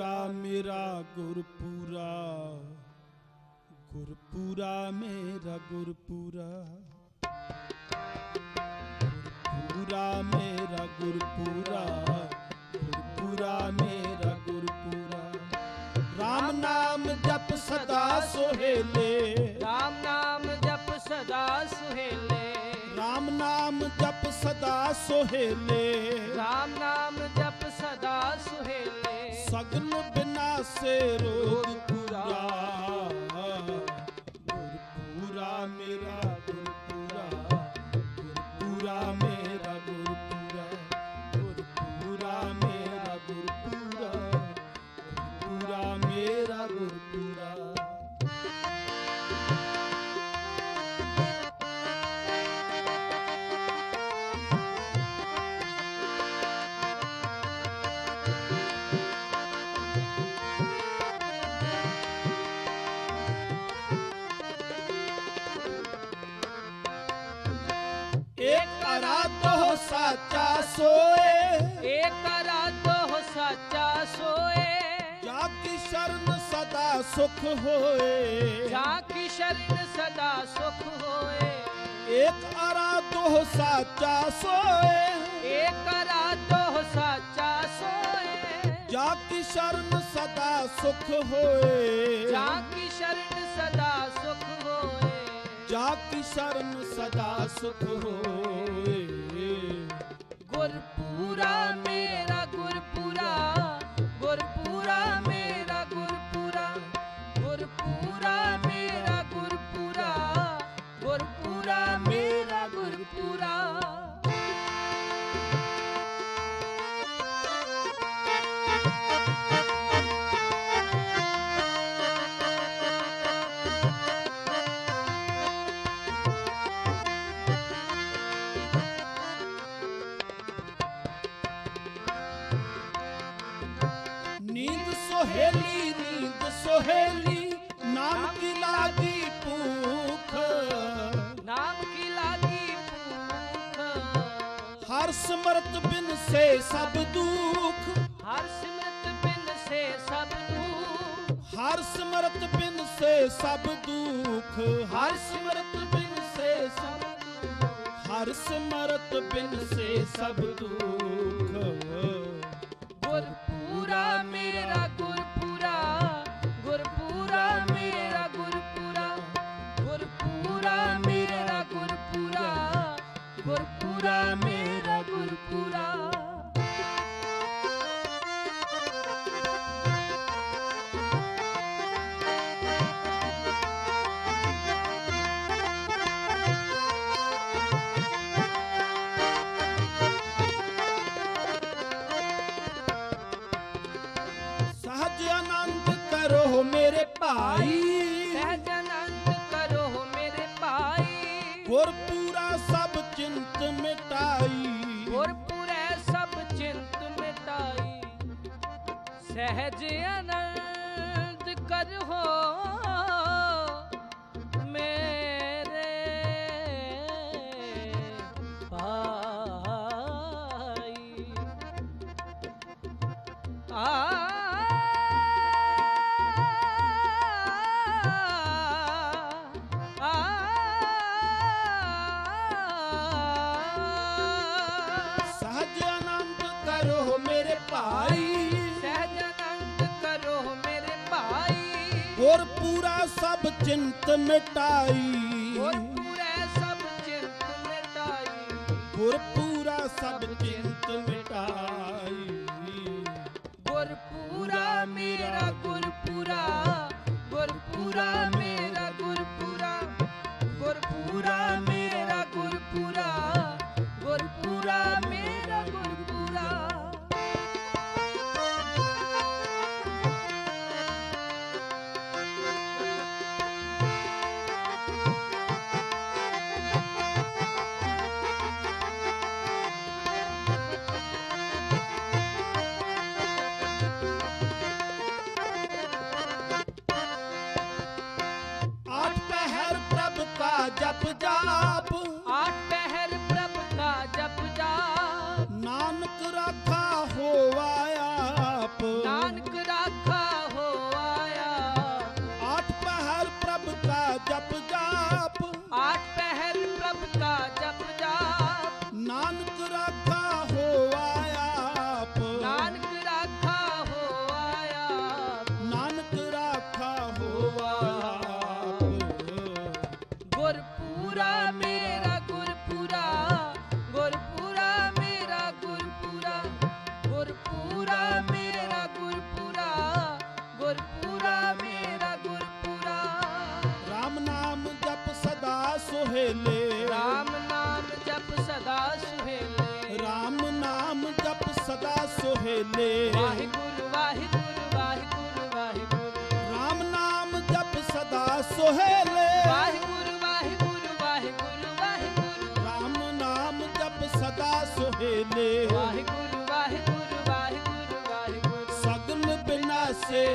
ਗੁਰਪੂਰਾ ਮੇਰਾ ਗੁਰਪੂਰਾ ਗੁਰਪੂਰਾ ਮੇਰਾ ਗੁਰਪੂਰਾ। ਗੁਰਪੂਰਾ ਮੇਰਾ ਗੁਰਪੂਰਾ ਗੁਰਪੂਰਾ ਮੇਰਾ ਗੁਰਪੂਰਾ। RAM ਨਾਮ ਜਪ ਸਦਾ ਸੋਹੇਲੇ। RAM ਨਾਮ ਜਪ ਸਦਾ ਸੁਹੇਲੇ। RAM ਨਾਮ ਜਪ ਸਦਾ ਸੋਹੇਲੇ। RAM ਨਾਮ ਜਪ ਸਦਾ ਸੁਹੇਲੇ। ਸਗਲ ਬਿਨਾਸੇ ਰੋਗ ਪੂਰਾ ਗੁਰਪੂਰਾ ਮੇਰਾ ਗੁਰਪੂਰਾ ਗੁਰਪੂਰਾ ਮੇਰਾ ਸਾਚਾ ਸੋਏ ਏਕ ਰਾਤੋ ਸੱਚਾ ਸੋਏ ਜਾ ਕੀ ਸ਼ਰਨ ਸਦਾ ਸੁਖ ਹੋਏ ਜਾਂ ਕੀ ਸ਼ਰਨ ਸਦਾ ਸੁਖ ਹੋਏ ਇੱਕ ਅਰਾਧੋ ਸਾਚਾ ਸੋਏ ਏਕ ਸ਼ਰਨ ਸਦਾ ਸੁਖ ਹੋਏ। ਜਾਂ ਕੀ ਸ਼ਰਨ ਸਦਾ ਸੁਖ ਹੋਏ। ਜਾ ਕੀ ਸ਼ਰਨ ਸਦਾ ਸੁਖ ਹੋਏ। ਗੁਰਪੂਰਾ ਸੋਹੇਲੀ ਨੀਂਦ ਸੋਹੇਲੀ ਨਾਮ ਕੀ ਲਾਗੀ ਭੂਖ? ਨਾਮ ਕੀ ਲਾਗੀ ਭੂਖ? ਹਰ ਸਮਰਤ ਬਿਨ ਸੇ ਸਭ ਦੁਖ। ਹਰ ਸਿਮਰਤ ਬਿਨ ਸੇ ਸਭ ਦੁਖ। ਹਰ ਸਮਰਤ ਬਿਨ ਸੇ ਸਭ ਦੁਖ। ਹਰ ਸਿਮਰਤ ਬਿਨ ਸੇ ਸਭ ਹਰ ਸਿਮਰਤ ਬਿਨ ਸੇ ਸਭ ਦੁਖ। ਗੁਰਪੂਰਾ ਮੇਰਾ ਭਾਈ। ਸਹਿਜ ਆਨੰਦ ਕਰੋ ਮੇਰੇ ਭਾਈ। ਗੁਰਪੂਰਾ ਸਭ ਚਿੰਤ ਮਿਟਾਈ। ਗੁਰਪੂਰੈ ਸਭ ਚਿੰਤ ਮਿਟਾਈ। ਸਹਿਜ ਆਨੰਦ ਗੁਰਪੂਰਾ ਸਭ ਚਿੰਤ ਮਿਟਾਈ। ਗੁਰਪੂਰੈ ਸਭ ਚਿੰਤ ਮਿਟਾਈ। ਗੁਰਪੂਰਾ ਸਭ ਚਿੰਤ ਮਿਟਾਈ। ਗੁਰਪੂਰਾ ਮੇਰਾ ਗੁਰਪੂਰਾ Malapur. ਸੁਹੇਲੇ ਵਾਹਿਗੁਰੂ ਵਾਹਿਗੁਰੂ ਵਾਹਿਗੁਰੂ ਵਾਹਿਗੁਰੂ। RAM ਨਾਮ ਜਪ ਸਦਾ ਸੁਹੇਲੇ। ਵਾਹਿਗੁਰੂ ਵਾਹਿਗੁਰੂ ਵਾਹਿਗੁਰੂ ਵਾਹਿਗੁਰੂ। RAM ਨਾਮ ਜਪ ਸਦਾ ਸੁਹੇਲੇ। ਵਾਹਿਗੁਰੂ ਵਾਹਿਗੁਰੂ ਵਾਹਿਗੁਰੂ ਵਾਹਿਗੁਰੂ। ਸਗਲ ਬਿਨਾਸੇ